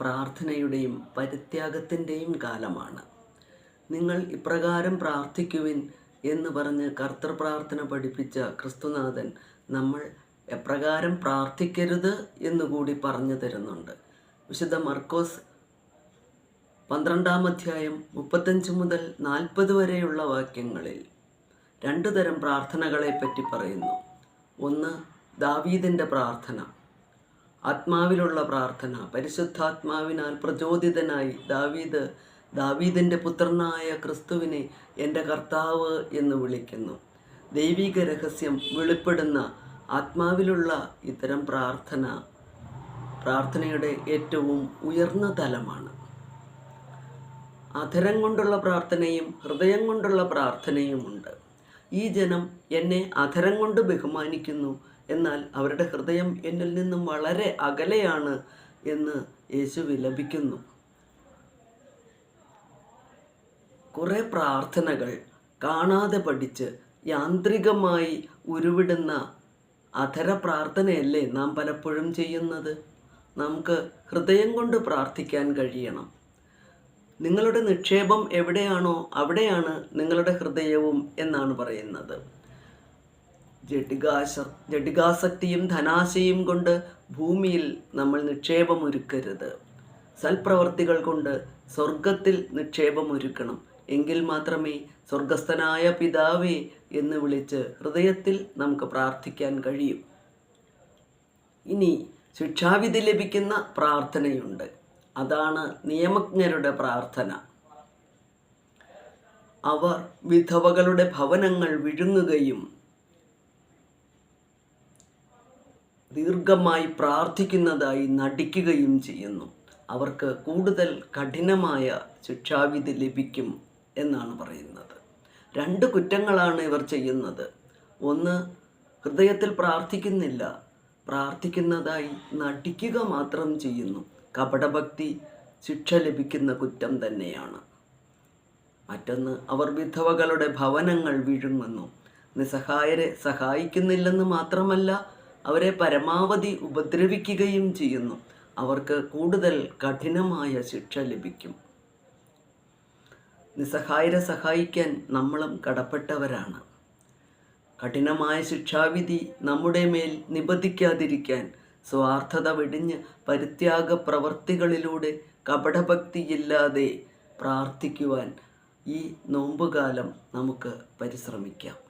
പ്രാർത്ഥനയുടെയും പരിത്യാഗത്തിന്റെയും കാലമാണ്. നിങ്ങൾ ഇപ്രകാരം പ്രാർത്ഥിക്കുവിൻ എന്ന് പറഞ്ഞ് കർത്തൃ പ്രാർത്ഥന പഠിപ്പിച്ച ക്രിസ്തുനാഥൻ നമ്മൾ എപ്രകാരം പ്രാർത്ഥിക്കരുത് എന്നുകൂടി പറഞ്ഞു തരുന്നുണ്ട്. വിശുദ്ധ മർക്കോസ് പന്ത്രണ്ടാം അധ്യായം മുപ്പത്തഞ്ച് മുതൽ നാൽപ്പത് വരെയുള്ള വാക്യങ്ങളിൽ രണ്ടു തരം പ്രാർത്ഥനകളെ പറ്റി പറയുന്നു. ഒന്ന് ദാവീദിന്റെ പ്രാർത്ഥന ആത്മാവിലുള്ള പ്രാർത്ഥന. പരിശുദ്ധാത്മാവിനാൽ പ്രചോദിതനായി ദാവീദ് ദാവീദിന്റെ പുത്രനായ ക്രിസ്തുവിനെ എന്റെ കർത്താവ് എന്ന് വിളിക്കുന്നു. ദൈവിക രഹസ്യം വെളിപ്പെടുന്ന ആത്മാവിലുള്ള ഇത്തരം പ്രാർത്ഥന പ്രാർത്ഥനയുടെ ഏറ്റവും ഉയർന്ന തലമാണ്. അധരം കൊണ്ടുള്ള പ്രാർത്ഥനയും ഹൃദയം കൊണ്ടുള്ള പ്രാർത്ഥനയുമുണ്ട് ഈ ജനം എന്നെ അധരം കൊണ്ട് ബഹുമാനിക്കുന്നു എന്നാൽ അവരുടെ ഹൃദയം എന്നിൽ നിന്നും വളരെ അകലെയാണ് എന്ന് യേശു വിലപിക്കുന്നു കുറേ പ്രാർത്ഥനകൾ കാണാതെ പഠിച്ച് യാന്ത്രികമായി ഉരുവിടുന്ന അധര പ്രാർത്ഥനയല്ലേ നാം പലപ്പോഴും ചെയ്യുന്നത്? നമുക്ക് ഹൃദയം കൊണ്ട് പ്രാർത്ഥിക്കാൻ കഴിയണം. നിങ്ങളുടെ നിക്ഷേപം എവിടെയാണോ അവിടെയാണ് നിങ്ങളുടെ ഹൃദയവും എന്നാണ് പറയുന്നത്. ജഡികാശ ജഡികാസക്തിയും ധനാശയും കൊണ്ട് ഭൂമിയിൽ നമ്മൾ നിക്ഷേപമൊരുക്കരുത്. സൽപ്രവർത്തികൾ കൊണ്ട് സ്വർഗത്തിൽ നിക്ഷേപമൊരുക്കണം. എങ്കിൽ മാത്രമേ സ്വർഗസ്ഥനായ പിതാവേ എന്ന് വിളിച്ച് ഹൃദയത്തിൽ നമുക്ക് പ്രാർത്ഥിക്കാൻ കഴിയും. ഇനി ശിക്ഷാവിധി ലഭിക്കുന്ന പ്രാർത്ഥനയുണ്ട്. അതാണ് നിയമജ്ഞരുടെ പ്രാർത്ഥന. അവർ വിധവകളുടെ ഭവനങ്ങൾ വിഴുങ്ങുകയും ദീർഘമായി പ്രാർത്ഥിക്കുന്നതായി നടിക്കുകയും ചെയ്യുന്നു. അവർക്ക് കൂടുതൽ കഠിനമായ ശിക്ഷാവിധി ലഭിക്കും എന്നാണ് പറയുന്നത്. രണ്ട് കുറ്റങ്ങളാണ് ഇവർ ചെയ്യുന്നത്. ഒന്ന് ഹൃദയത്തിൽ പ്രാർത്ഥിക്കുന്നില്ല. പ്രാർത്ഥിക്കുന്നതായി നടിക്കുക മാത്രം ചെയ്യുന്നു. കപടഭക്തി ശിക്ഷ ലഭിക്കുന്ന കുറ്റം തന്നെയാണ്. മറ്റൊന്ന് അവർ വിധവകളുടെ ഭവനങ്ങൾ വിഴുങ്ങുന്നു. നിസ്സഹായരെ സഹായിക്കുന്നില്ലെന്ന് മാത്രമല്ല അവരെ പരമാവധി ഉപദ്രവിക്കുകയും ചെയ്യുന്നു. അവർക്ക് കൂടുതൽ കഠിനമായ ശിക്ഷ ലഭിക്കും. നിസ്സഹായരെ സഹായിക്കാൻ നമ്മളും കടപ്പെട്ടവരാണ്. കഠിനമായ ശിക്ഷാവിധി നമ്മുടെ മേൽ നിബന്ധിക്കാതിരിക്കാൻ സ്വാർത്ഥത വെടിഞ്ഞ് പരിത്യാഗ പ്രവർത്തികളിലൂടെ കപടഭക്തിയില്ലാതെ പ്രാർത്ഥിക്കുവാൻ ഈ നോമ്പുകാലം നമുക്ക് പരിശ്രമിക്കാം.